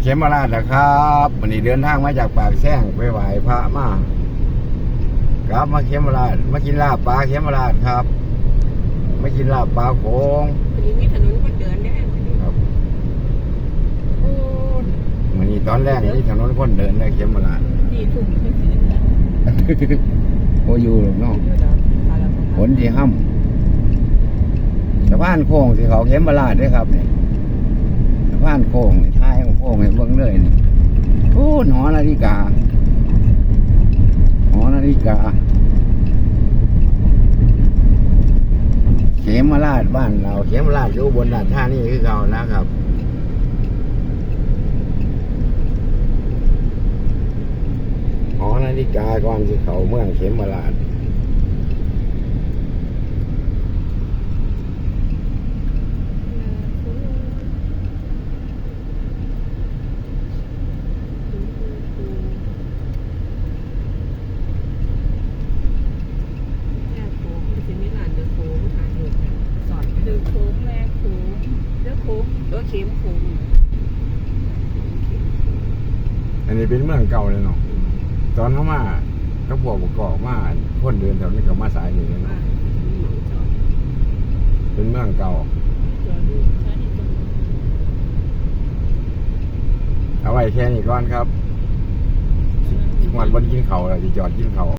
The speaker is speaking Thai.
เขมราชนะครับวันนี้เดินทางมาจากปากแซงไปไหว้พระมาครับมาเขมราชมากินลาบปลาเขมราชครับมากินลาบปลาโขงวันนี้มีถนนคนเดินได้วันนี้ครับวันนี้ตอนแรกนี่ถนนคนเดินได้เขมราชที่ทุ่มเพิ่นสิเดินกันโออยู่หรอกเนาะเดี๋ยวเราพาเราฝนที่ห้ำสะพานโค้งที่เขาเขมราชด้วยครับนี่สะพานโค้ง ให้เบิ่งเลยนี่โอ้หอนาฬิกาหอนาฬิกาเขมราชบ้านเราเขมราชอยู่บนดานท่านี่คือเรานะครับหอนาฬิกาก่อนที่เขาเมืองเขมราช แม่โค้งมันสิมีร้านเดินโค้งหาอยู่สอนเดินโค้งแม่โค้งเดินโค้ง เออเข็มโค้งอันนี้เป็นเมืองเก่าเลยเนาะ ตอนเขามาก็พวกประกอบมาคนเดินแถวนี้ก็มาสายนี่เลยเนาะ เป็นเมืองเก่าจอดดูแค่นี้ตรงนี้เอาไว้แค่นี้ก่อนครับวันบนกินเขาวแล้วที่จอดกินเขาว